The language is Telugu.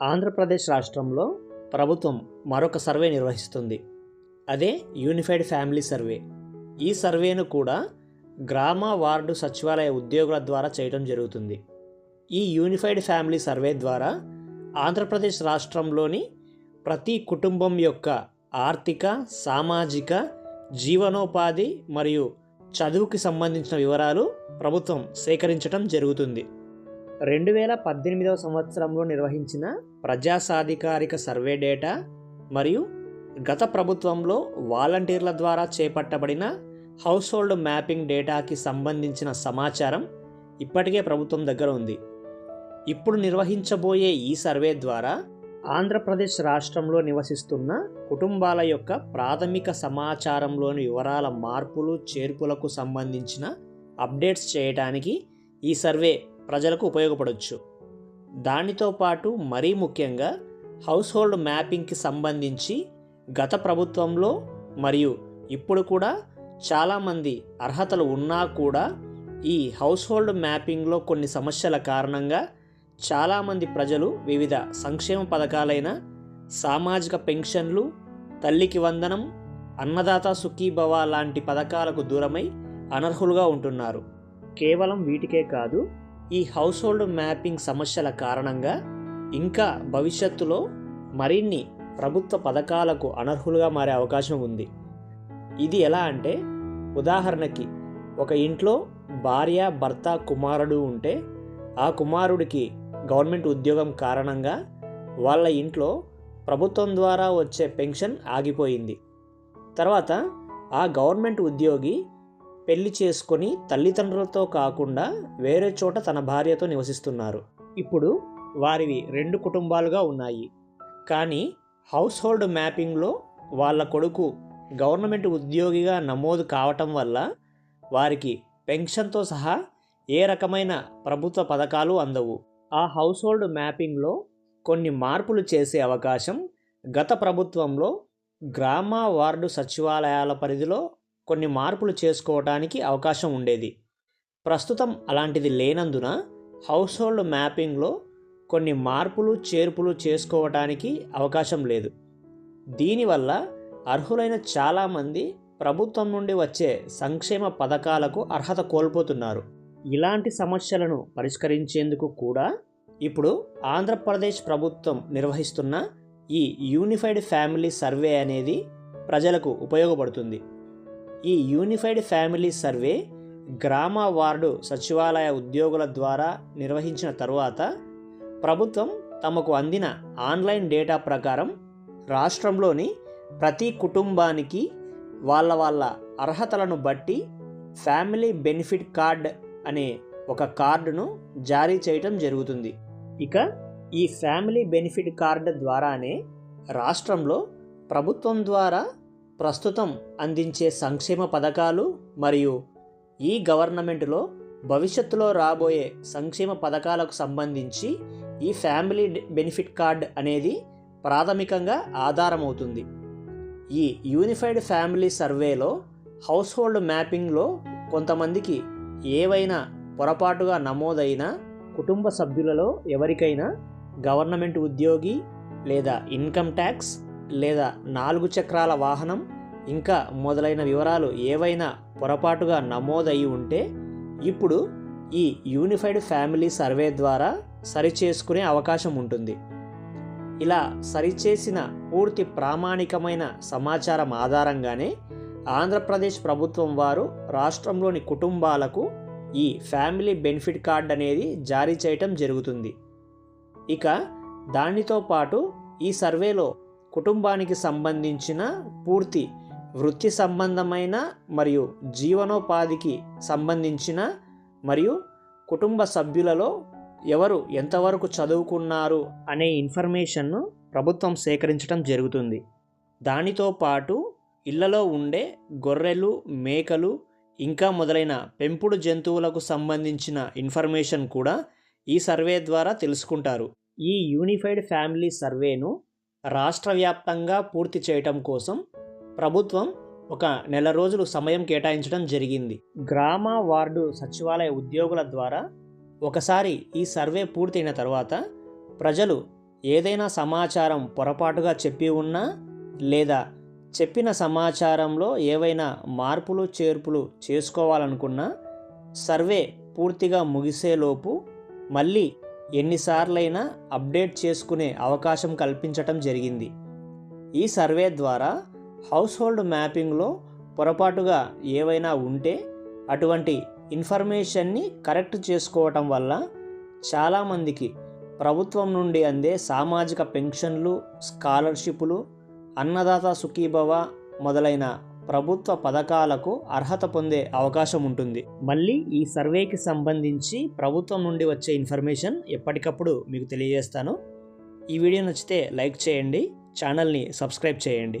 ఆంధ్రప్రదేశ్ రాష్ట్రంలో ప్రభుత్వం మరొక సర్వే నిర్వహిస్తుంది. అదే యూనిఫైడ్ ఫ్యామిలీ సర్వే. ఈ సర్వేను కూడా గ్రామ వార్డు సచివాలయ ఉద్యోగుల ద్వారా చేయడం జరుగుతుంది. ఈ యూనిఫైడ్ ఫ్యామిలీ సర్వే ద్వారా ఆంధ్రప్రదేశ్ రాష్ట్రంలోని ప్రతి కుటుంబం యొక్క ఆర్థిక సామాజిక జీవనోపాధి మరియు చదువుకి సంబంధించిన వివరాలు ప్రభుత్వం సేకరించడం జరుగుతుంది. రెండు వేల పద్దెనిమిదవ సంవత్సరంలో నిర్వహించిన ప్రజాసాధికారిక సర్వే డేటా మరియు గత ప్రభుత్వంలో వాలంటీర్ల ద్వారా చేపట్టబడిన హౌస్ హోల్డ్ మ్యాపింగ్ డేటాకి సంబంధించిన సమాచారం ఇప్పటికే ప్రభుత్వం దగ్గర ఉంది. ఇప్పుడు నిర్వహించబోయే ఈ సర్వే ద్వారా ఆంధ్రప్రదేశ్ రాష్ట్రంలో నివసిస్తున్న కుటుంబాల యొక్క ప్రాథమిక సమాచారంలోని వివరాల మార్పులు చేర్పులకు సంబంధించిన అప్డేట్స్ చేయడానికి ఈ సర్వే ప్రజలకు ఉపయోగపడవచ్చు దానితో పాటు మరీ ముఖ్యంగా హౌస్ హోల్డ్ మ్యాపింగ్కి సంబంధించి గత ప్రభుత్వంలో మరియు ఇప్పుడు కూడా చాలామంది అర్హతలు ఉన్నా కూడా ఈ హౌస్ హోల్డ్ మ్యాపింగ్లో కొన్ని సమస్యల కారణంగా చాలామంది ప్రజలు వివిధ సంక్షేమ పథకాలైన సామాజిక పెన్షన్లు తల్లికి వందనం అన్నదాత సుఖీభవ లాంటి పథకాలకు దూరమై అనర్హులుగా ఉంటున్నారు. కేవలం వీటికే కాదు ఈ హౌస్ హోల్డ్ మ్యాపింగ్ సమస్యల కారణంగా ఇంకా భవిష్యత్తులో మరిన్ని ప్రభుత్వ పథకాలకు అనర్హులుగా మారే అవకాశం ఉంది. ఇది ఎలా అంటే ఉదాహరణకి ఒక ఇంట్లో భార్య భర్త కుమారుడు ఉంటే ఆ కుమారుడికి గవర్నమెంట్ ఉద్యోగం కారణంగా వాళ్ళ ఇంట్లో ప్రభుత్వం ద్వారా వచ్చే పెన్షన్ ఆగిపోయింది. తర్వాత ఆ గవర్నమెంట్ ఉద్యోగి పెళ్ళి చేసుకొని తల్లిదండ్రులతో కాకుండా వేరే చోట తన భార్యతో నివసిస్తున్నారు. ఇప్పుడు వారివి రెండు కుటుంబాలుగా ఉన్నాయి. కానీ హౌస్ హోల్డ్ మ్యాపింగ్లో వాళ్ళ కొడుకు గవర్నమెంట్ ఉద్యోగిగా నమోదు కావటం వల్ల వారికి పెన్షన్తో సహా ఏ రకమైన ప్రభుత్వ పథకాలు అందవు. ఆ హౌస్ హోల్డ్ మ్యాపింగ్లో కొన్ని మార్పులు చేసే అవకాశం గత ప్రభుత్వంలో గ్రామ వార్డు సచివాలయాల పరిధిలో కొన్ని మార్పులు చేసుకోవడానికి అవకాశం ఉండేది. ప్రస్తుతం అలాంటిది లేనందున హౌస్ హోల్డ్ మ్యాపింగ్లో కొన్ని మార్పులు చేర్పులు చేసుకోవటానికి అవకాశం లేదు. దీనివల్ల అర్హులైన చాలామంది ప్రభుత్వం నుండి వచ్చే సంక్షేమ పథకాలకు అర్హత కోల్పోతున్నారు. ఇలాంటి సమస్యలను పరిష్కరించేందుకు కూడా ఇప్పుడు ఆంధ్రప్రదేశ్ ప్రభుత్వం నిర్వహిస్తున్న ఈ యూనిఫైడ్ ఫ్యామిలీ సర్వే అనేది ప్రజలకు ఉపయోగపడుతుంది. ఈ యూనిఫైడ్ ఫ్యామిలీ సర్వే గ్రామ వార్డు సచివాలయ ఉద్యోగుల ద్వారా నిర్వహించిన తరువాత ప్రభుత్వం తమకు అందిన ఆన్లైన్ డేటా ప్రకారం రాష్ట్రంలోని ప్రతి కుటుంబానికి వాళ్ళ వాళ్ళ అర్హతలను బట్టి ఫ్యామిలీ బెనిఫిట్ కార్డ్ అనే ఒక కార్డును జారీ చేయటం జరుగుతుంది. ఇక ఈ ఫ్యామిలీ బెనిఫిట్ కార్డు ద్వారానే రాష్ట్రంలో ప్రభుత్వం ద్వారా ప్రస్తుతం అందించే సంక్షేమ పథకాలు మరియు ఈ గవర్నమెంట్లో భవిష్యత్తులో రాబోయే సంక్షేమ పథకాలకు సంబంధించి ఈ ఫ్యామిలీ బెనిఫిట్ కార్డ్ అనేది ప్రాథమికంగా ఆధారమవుతుంది. ఈ యూనిఫైడ్ ఫ్యామిలీ సర్వేలో హౌస్ హోల్డ్ మ్యాపింగ్లో కొంతమందికి ఏవైనా పొరపాటుగా నమోదైన కుటుంబ సభ్యులలో ఎవరికైనా గవర్నమెంట్ ఉద్యోగి లేదా ఇన్కమ్ ట్యాక్స్ లేదా నాలుగు చక్రాల వాహనం ఇంకా మొదలైన వివరాలు ఏవైనా పొరపాటుగా నమోదయి ఉంటే ఇప్పుడు ఈ యూనిఫైడ్ ఫ్యామిలీ సర్వే ద్వారా సరిచేసుకునే అవకాశం ఉంటుంది. ఇలా సరిచేసిన పూర్తి ప్రామాణికమైన సమాచారం ఆధారంగానే ఆంధ్రప్రదేశ్ ప్రభుత్వం వారు రాష్ట్రంలోని కుటుంబాలకు ఈ ఫ్యామిలీ బెనిఫిట్ కార్డ్ అనేది జారీ చేయటం జరుగుతుంది. ఇక దానితో పాటు ఈ సర్వేలో కుటుంబానికి సంబంధించిన పూర్తి వృత్తి సంబంధమైన మరియు జీవనోపాధికి సంబంధించిన మరియు కుటుంబ సభ్యులలో ఎవరు ఎంతవరకు చదువుకున్నారు అనే ఇన్ఫర్మేషన్ను ప్రభుత్వం సేకరించడం జరుగుతుంది. దానితో పాటు ఇళ్ళలో ఉండే గొర్రెలు మేకలు ఇంకా మొదలైన పెంపుడు జంతువులకు సంబంధించిన ఇన్ఫర్మేషన్ కూడా ఈ సర్వే ద్వారా తెలుసుకుంటారు. ఈ యూనిఫైడ్ ఫ్యామిలీ సర్వేను రాష్ట్ర వ్యాప్తంగా పూర్తి చేయటం కోసం ప్రభుత్వం ఒక నెల రోజులు సమయం కేటాయించడం జరిగింది. గ్రామ వార్డు సచివాలయ ఉద్యోగుల ద్వారా ఒకసారి ఈ సర్వే పూర్తయిన తర్వాత ప్రజలు ఏదైనా సమాచారం పొరపాటుగా చెప్పి ఉన్నా లేదా చెప్పిన సమాచారంలో ఏవైనా మార్పులు చేర్పులు చేసుకోవాలనుకున్నా సర్వే పూర్తిగా ముగిసేలోపు మళ్ళీ ఎన్నిసార్లైనా అప్డేట్ చేసుకునే అవకాశం కల్పించటం జరిగింది. ఈ సర్వే ద్వారా హౌస్ హోల్డ్ మ్యాపింగ్లో పొరపాటుగా ఏవైనా ఉంటే అటువంటి ఇన్ఫర్మేషన్ని కరెక్ట్ చేసుకోవటం వల్ల చాలామందికి ప్రభుత్వం నుండి అందే సామాజిక పెన్షన్లు స్కాలర్షిప్లు అన్నదాత సుఖీభవ మొదలైన ప్రభుత్వ పథకాలకు అర్హత పొందే అవకాశం ఉంటుంది. మళ్ళీ ఈ సర్వేకి సంబంధించి ప్రభుత్వం నుండి వచ్చే ఇన్ఫర్మేషన్ ఎప్పటికప్పుడు మీకు తెలియజేస్తాను. ఈ వీడియో నచ్చితే లైక్ చేయండి ఛానల్ని సబ్స్క్రైబ్ చేయండి.